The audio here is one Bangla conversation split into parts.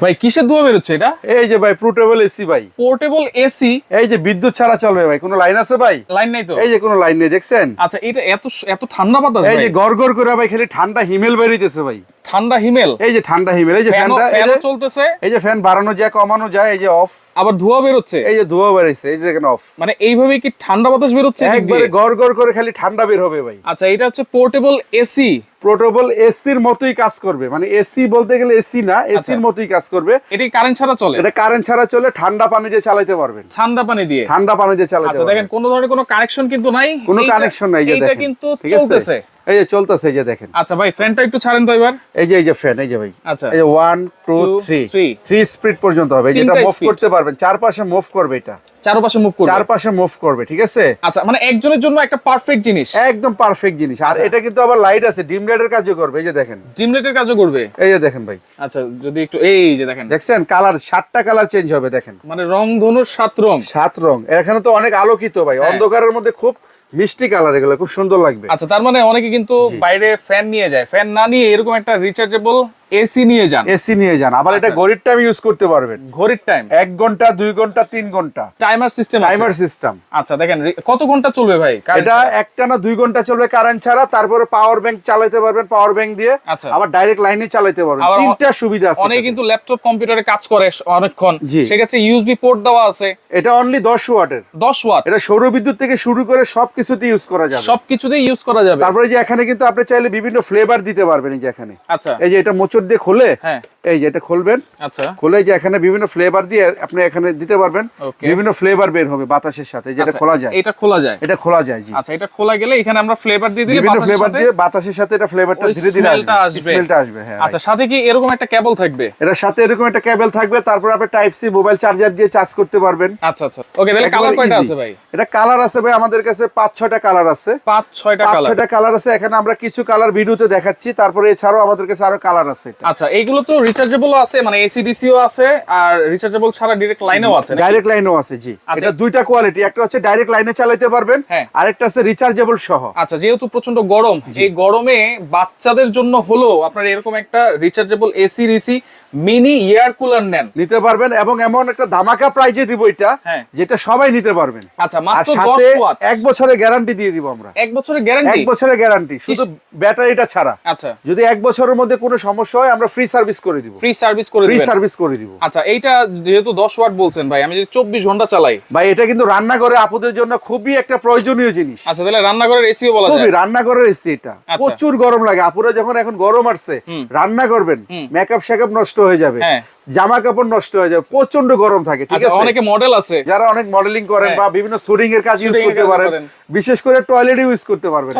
ভাই কিসের ধোয়া বেরোচ্ছে এটা? এই যে ভাই পোর্টেবল এসি ভাই। পোর্টেবল এসি এই যে বিদ্যুৎ ছাড়া চলবে ভাই কোনো লাইন আছে ভাই? লাইন নাই তো? এই যে কোনো লাইন নেই দেখছেন? আচ্ছা এটা এত এত ঠান্ডা বাতাস এই যে গড় গড় করে ভাই খালি ঠান্ডা হিমেল বেরিয়েছে ভাই। ঠান্ডা হিমেল। এই যে ঠান্ডা হিমেল এই যে ফ্যানটা এই যে- চলতেছে। এই যে ফ্যান বাড়ানো যায় কমানো যায় এই যে অফ। আবার ধোয়া বেরোচ্ছে। এই যে ধোয়া বেরিয়েছে এই যে দেখেন অফ। মানে এইভাবে কি ঠান্ডা বাতাস বেরোচ্ছে এদিক একবারে গড় গড় করে খালি ঠান্ডা বের হবে ভাই। আচ্ছা এটা হচ্ছে পোর্টেবল এসি প্রোটোবল এসির মতোই কাজ করবে। মানে এসি বলতে গেলে এসি না এসির আচ্ছা। মতোই কাজ করবে। এটি কারেন্ট ছাড়া চলে? এটা কারেন্ট ছাড়া চলে ঠান্ডা পানি দিয়ে চালাতে পারবেন। ঠান্ডা পানি দিয়ে? ঠান্ডা পানি দিয়ে চালাতে আচ্ছা দেখেন কোনো ধরনের কোনো কানেকশন কিন্তু নাই। কোনো কানেকশন নাই দেখেন। কিন্তু চলতেছে। এই যে চলতেছে এই যে দেখেন। আচ্ছা ভাই ফ্যানটা একটু ছাড়েন তো এবার। এই যে এই যে ফ্যান এই যে ভাই। আচ্ছা। এই যে one two Two, three three. Three speed পর্যন্ত হবে যেটা মুভ করতে পারবেন চারপাশে মুভ করবে এটা। চারপাশে মুভ করবে। চারপাশে মুভ করবে ঠিক আছে? আচ্ছা মানে একজনের জন্য একটা পারফেক্ট জিনিস। একদম পারফেক্ট জিনিস। আর আচ্ছা। এটা কিন্তু আবার লাইট আছে ডিম লাইটের কাজও করবে এই যে দেখেন। জিম লাইটের কাজও করবে? এই যে দেখেন ভাই। আচ্ছা যদি একটু এই যে দেখেন। দেখছেন? কালার সাতটা কালার চেঞ্জ হবে দেখেন। মানে রং ধনুর সাত রং। সাত রং। এখানে তো অনেক আলোকিত ভাই। হ্যাঁ। অন্ধকারের মধ্যে খুব মিষ্টি কালার এগুলো খুব সুন্দর লাগবে। আচ্ছা তার মানে অনেকে কিন্তু বাইরে ফ্যান নিয়ে যায়। ফ্যান না নিয়ে এরকম একটা রিচার্জেবল এসি নিয়ে যান। এসি নিয়ে যান। আবার এটা আচ্ছা। ঘড়ির টাইম ইউজ করতে পারবেন। ঘড়ির টাইম এক ঘণ্টা দুই ঘণ্টা তিন ঘণ্টা। টাইমার সিস্টেম টাইমার সিস্টেম আচ্ছা দেখেন কত ঘণ্টা চলবে ভাই? এটা একটা না দুই ঘণ্টা চলবে কারেন্ট ছাড়া তারপরে পাওয়ার ব্যাংক চালাতে পারবেন পাওয়ার ব্যাংক দিয়ে। আচ্ছা। আবার ডাইরেক্ট লাইনে চালাতে পারবেন। তিনটা সুবিধা আছে অনেকে কিন্তু ল্যাপটপ কম্পিউটারে কাজ করে অনেকক্ষণ। সেক্ষেত্রে ইউএসবি পোর্ট দেওয়া আছে। এটা অনলি দশ ওয়াটের। দশ ওয়াট। এটা সৌর বিদ্যুৎ থেকে শুরু করে সবকিছুতে ইউজ করা যাবে। সবকিছুতেই ইউজ করা যাবে। তারপরে যে এখানে কিন্তু আপনি চাইলে বিভিন্ন ফ্লেভার দিতে পারবেন এই যে এখানে। আচ্ছা। এই যে এটা মোচড় দিয়ে খোলে হ্যাঁ। এই যে এটা খুলবেন। আচ্ছা। খুলে যে এখানে বিভিন্ন ফ্লেভার দিয়ে আপনি এখানে দিতে পারবেন। বিভিন্ন ফ্লেভার বের হবে বাতাসের সাথে যেটা আচ্ছা, খোলা যায়। এটা খোলা যায়। এটা খোলা যায় জি। আচ্ছা এটা খোলা গেলে এখানে আমরা ফ্লেভার দিয়ে দিলে বিভিন্ন ফ্লেভার দিয়ে বাতাসের সাথে এটা ফ্লেভারটা ধীরে ধীরে আসবে। স্মেলটা আসবে হ্যাঁ আচ্ছা সাথে কি এরকম একটা কেবল থাকবে? এটার সাথে এরকম একটা কেবল থাকবে তারপর আপনি টাইপ সি মোবাইল চার্জার দিয়ে চার্জ করতে পারবেন। আচ্ছা আচ্ছা। ওকে তাহলে কালার কয়টা আছে ভাই? এটা কালার আছে ভাই আমাদের কাছে পাঁচ ছয়টা কালার আছে। পাঁচ ছয়টা পাঁচ কালার ছয়টা কালার আছে এখানে আমরা কিছু কালার ভিডিওতে দেখাচ্ছি তারপরে এছাড়াও আমাদের কাছে আরও কালার আছে এটা। আচ্ছা এইগুলো তো রিচার্জেবল আছে মানে এসিডিসিও আছে আর রিচার্জেবল ছাড়া ডাইরেক্ট লাইনেও আছে ডাইরেক্ট লাইনেও আছে জি আচ্ছা। এটা দুইটা কোয়ালিটি একটা হচ্ছে ডাইরেক্ট লাইনে চালাতে পারবেন হ্যাঁ। আরেকটা আছে রিচার্জেবল সহ আচ্ছা যেহেতু প্রচণ্ড গরম এই গরমে বাচ্চাদের জন্য হলো আপনার এরকম একটা রিচার্জেবল এসি রিসি মিনি এয়ার কুলার নেন। নিতে পারবেন এবং এমন একটা ধামাকা প্রাইজে দিব এটা হ্যাঁ। যেটা সবাই নিতে পারবেন। আচ্ছা মাত্র 10 ওয়াট এক বছরের গ্যারান্টি দিয়ে দিব আমরা। এক বছরের গ্যারান্টি এক বছরের গ্যারান্টি শুধু ব্যাটারিটা ছাড়া। আচ্ছা। যদি এক বছরের মধ্যে কোনো সমস্যা হয় আমরা ফ্রি সার্ভিস করে দিব। ফ্রি সার্ভিস করে ফ্রি সার্ভিস করে দিব। আচ্ছা এইটা যেহেতু 10 ওয়াট বলছেন ভাই আমি যদি 24 ঘণ্টা চালাই। ভাই এটা কিন্তু রান্নাঘরে আপুদের জন্য খুবই একটা প্রয়োজনীয় জিনিস। আচ্ছা তাহলে রান্নাঘরের এসিও বলা যায়। খুবই রান্নাঘরের এসি এটা। আচ্ছা। প্রচুর গরম লাগে। আপুরা যখন এখন গরম আসছে রান্না করবেন। মেকআপ শেকআপ নষ্ট হয়ে যাবে। হ্যাঁ। জামা কাপড় নষ্ট হয়ে যাবে প্রচণ্ড গরম থাকে ঠিক আচ্ছা আছে? অনেকে মডেল আছে। যারা অনেক মডেলিং করেন হ্যাঁ। বা বিভিন্ন শুটিং এর কাজ ইউজ করতে পারেন বিশেষ করে টয়লেটে ইউজ করতে পারবেন।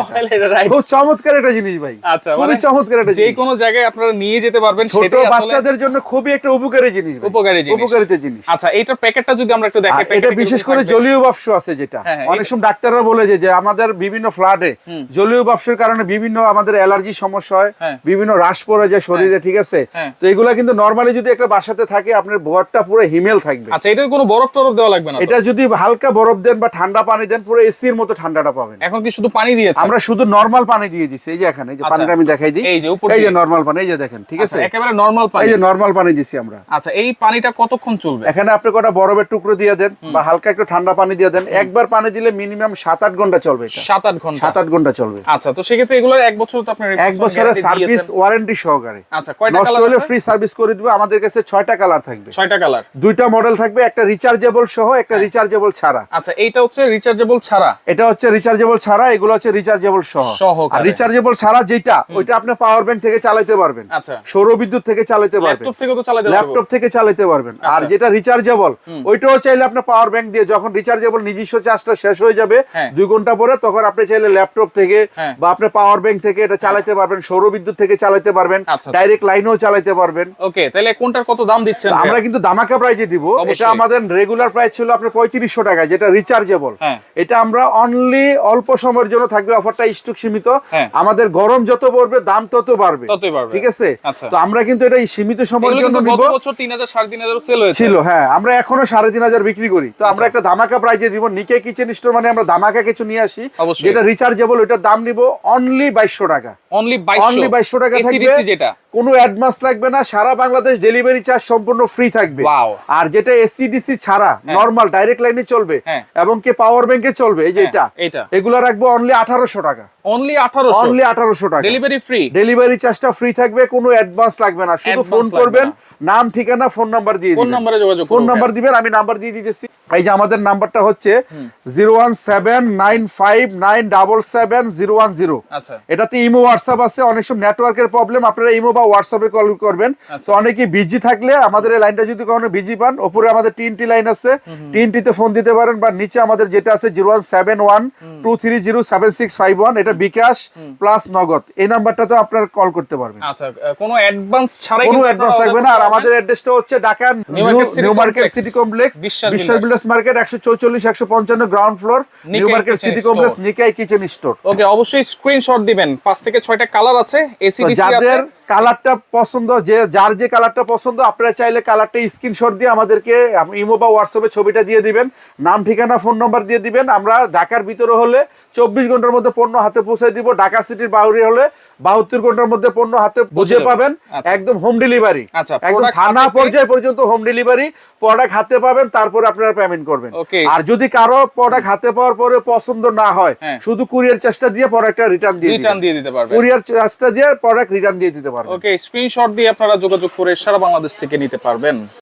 খুব চমৎকার একটা জিনিস ভাই। আচ্ছা খুবই মানে চমৎকার একটা যে কোনো জায়গায় আপনারা নিয়ে যেতে পারবেন ছোট বাচ্চাদের জন্য খুবই একটা উপকারী জিনিস উপকারী জিনিস। উপকারিতা জিনিস। আচ্ছা এইটার প্যাকেটটা যদি আমরা একটু দেখি এটা বিশেষ করে জলীয় বাষ্প আছে যেটা। হ্যাঁ, অনেক সময় ডাক্তাররা বলে যে আমাদের বিভিন্ন ফ্লাডে জলীয় বাষ্পের কারণে বিভিন্ন আমাদের অ্যালার্জি সমস্যা হয়। বিভিন্ন হ্রাস পড়ে যায় শরীরে ঠিক আছে। তো এগুলা কিন্তু নরমালি যদি একটা বাসাতে থাকে আপনার ঘরটা পুরো হিমেল থাকবে। আচ্ছা এটা কোনো বরফ টরফ দেওয়া লাগবে না এটা যদি হালকা বরফ দেন বা ঠান্ডা পানি দেন পুরো এসির মতো ঠান্ডাটা পাবেন। এখন কি শুধু পানি দিয়েছে? আমরা শুধু নরমাল পানি দিয়ে দিচ্ছি এই যে এখানে এই যে আচ্ছা। পানিটা আমি দেখাই দিই। এই যে উপর এই যে। নরমাল পানি এই যে দেখেন ঠিক আছে? আচ্ছা, একেবারে নরমাল পানি এই যে নরমাল পানি দিছি আমরা। আচ্ছা এই পানিটা কতক্ষণ চলবে? এখানে আপনি কটা বরফের টুকরো দিয়ে দেন বা হালকা একটু ঠান্ডা পানি দিয়ে দেন একবার পানি দিলে মিনিমাম সাত আট ঘণ্টা চলবে এটা। সাত আট ঘণ্টা। সাত আট ঘণ্টা চলবে। আচ্ছা তো সেক্ষেত্রে এগুলোর এক বছর তো আপনার এক বছরের সার্ভিস ওয়ারেন্টি সহকারে। আচ্ছা কয়টা কালার আছে? ফ্রি সার্ভিস করে দিবে আমাদের কাছে ছয়টা কালার থাকবে। ছয়টা কালার দুইটা মডেল থাকবে একটা রিচার্জেবল সহ একটা হ্যাঁ। রিচার্জেবল ছাড়া। আচ্ছা এইটা হচ্ছে রিচার্জেবল ছাড়া? এটা হচ্ছে রিচার্জেবল ছাড়া এগুলো হচ্ছে রিচার্জেবল সহ। আর রিচার্জেবল ছাড়া যেটা ওইটা আপনি পাওয়ার ব্যাংক থেকে চালাতে পারবেন। আচ্ছা। সৌর বিদ্যুৎ থেকে চালাতে পারবেন। ল্যাপটপ থেকে তো চালাতে পারব। ল্যাপটপ থেকে চালাতে পারবেন। আর আচ্ছা। যেটা রিচার্জেবল ওইটাও চাইলে আপনি পাওয়ার ব্যাংক দিয়ে যখন রিচার্জেবল নিজস্ব চার্জটা শেষ হয়ে যাবে হ্যাঁ। দুই ঘণ্টা পরে তখন আপনি চাইলে ল্যাপটপ থেকে হ্যাঁ। বা আপনি পাওয়ার ব্যাংক থেকে এটা চালাতে পারবেন সৌর বিদ্যুৎ থেকে চালাতে পারবেন আচ্ছা, আচ্ছা। ডাইরেক্ট লাইনেও চালাতে পারবেন। ওকে তাহলে কোনটার কত দাম দিচ্ছেন আমরা কিন্তু দামাকা প্রাইজে দিব। এটা আমাদের রেগুলার প্রাইস ছিল আপনার পঁয়ত্রিশশো টাকা যেটা রিচার্জেবল হ্যাঁ। এটা আমরা অনলি অল্প সময়ের জন্য থাকবে অফারটা স্টক সীমিত। হ্যাঁ। আমাদের গরম যত পড়বে দাম তত বাড়বে। ততই বাড়বে। ঠিক আছে? আচ্ছা। তো আমরা কিন্তু এটা সীমিত সময়ের জন্য গত বছর তিন হাজার সাড়ে তিন হাজার সেল হয়েছে। ছিল হ্যাঁ। আমরা এখনও সাড়ে তিন হাজার বিক্রি করি। তো আমরা একটা ধামাকা প্রাইজে দিব। নিকে কিচেন স্টোর মানে আমরা ধামাকা কিছু নিয়ে আসি যেটা রিচার্জেবল ওইটার দাম নিব অনলি বাইশশো টাকা। অনলি অনলি বাইশশো টাকা থাকবে। যেটা। কোনো অ্যাডভান্স লাগবে না সারা বাংলাদেশ ডেলিভারি চার্জ সম্পূর্ণ ফ্রি থাকবে। আর যেটা এসিডিসি ছাড়া নর্মাল ডাইরেক্ট লাইনে চলবে হ্যাঁ। এবং কি পাওয়ার ব্যাংকে চলবে এই যে হ্যাঁ, এটা। এগুলো রাখব অনলি আঠারোশো টাকা। অনলি আঠারোশো? অনলি আঠারোশো টাকা। ডেলিভারি ফ্রি ডেলিভারি চার্জটা ফ্রি থাকবে কোনো অ্যাডভান্স লাগবে না। শুধু ফোন করবেন। নাম ঠিকানা ফোন নাম্বার দিয়ে দিবেন। নাম্বারে যোগাযোগ ফোন নাম্বার দিবেন আমি নাম্বার দিয়ে দিতেছি। এই যে আমাদের নাম্বারটা হচ্ছে zero one seven nine five nine double seven zero one zero. আচ্ছা। এটাতে ইমো হোয়াটসঅ্যাপ আছে অনেক সময় নেটওয়ার্কের প্রবলেম আপনারা ইমো বা হোয়াটসঅ্যাপে কল করবেন। আচ্ছা। তো অনেকে বিজি থাকলে আমাদের এই লাইনটা যদি কখনো বিজি পান উপরে আমাদের তিনটি লাইন আছে। তিনটিতে ফোন দিতে পারেন বা নিচে আমাদের যেটা আছে zero one seven one two three zero seven six five one এটা বিকাশ প্লাস নগদ। এই নাম্বারটাতে আপনারা কল করতে পারবেন। আচ্ছা কোনো অ্যাডভান্স ছাড়াই কোনো অ্যাডভান্স লাগবে না আর আমাদের। অ্যাড্রেসটা হচ্ছে Dhaka new market city complex, Biswas builders. Market একশো চৌচল্লিশ একশো পঞ্চান্ন ground floor new market city. Complex নিকাই kitchen store okay অবশ্যই স্ক্রিনশট দিবেন পাঁচ থেকে ছয়টা কালার আছে এসি যাদের কালারটা পছন্দ যে যার যে কালারটা পছন্দ আপনারা চাইলে কালারটা স্ক্রিনশট দিয়ে আমাদেরকে ইমো বা হোয়াটসঅ্যাপে ছবিটা দিয়ে দিবেন। নাম ঠিকানা ফোন নাম্বার দিয়ে দিবেন। আমরা ঢাকার ভিতরে হলে চব্বিশ ঘণ্টার মধ্যে পণ্য হাতে পৌঁছে দিব। ঢাকা সিটির বাইরে হলে বাহাত্তর ঘণ্টার মধ্যে পণ্য হাতে বুঝে পাবেন। আচ্ছা। একদম হোম ডেলিভারি আচ্ছা, একদম থানা পর্যায়ে পর্যন্ত হোম ডেলিভারি প্রোডাক্ট হাতে পাবেন তারপরে আপনারা পেমেন্ট করবেন। আর যদি কারও প্রোডাক্ট হাতে পাওয়ার পরে পছন্দ না হয় হ্যাঁ। শুধু কুরিয়ার চেষ্টা দিয়ে প্রোডাক্টটা রিটার্ন দিয়ে রিটার্ন দিয়ে দিতে পারবেন। কুরিয়ার চার্জটা দিয়ে প্রোডাক্ট রিটার্ন দিয়ে দিতে পারবেন। ওকে স্ক্রিনশট দিয়ে আপনারা যোগাযোগ করে সারা বাংলাদেশ থেকে নিতে পারবেন।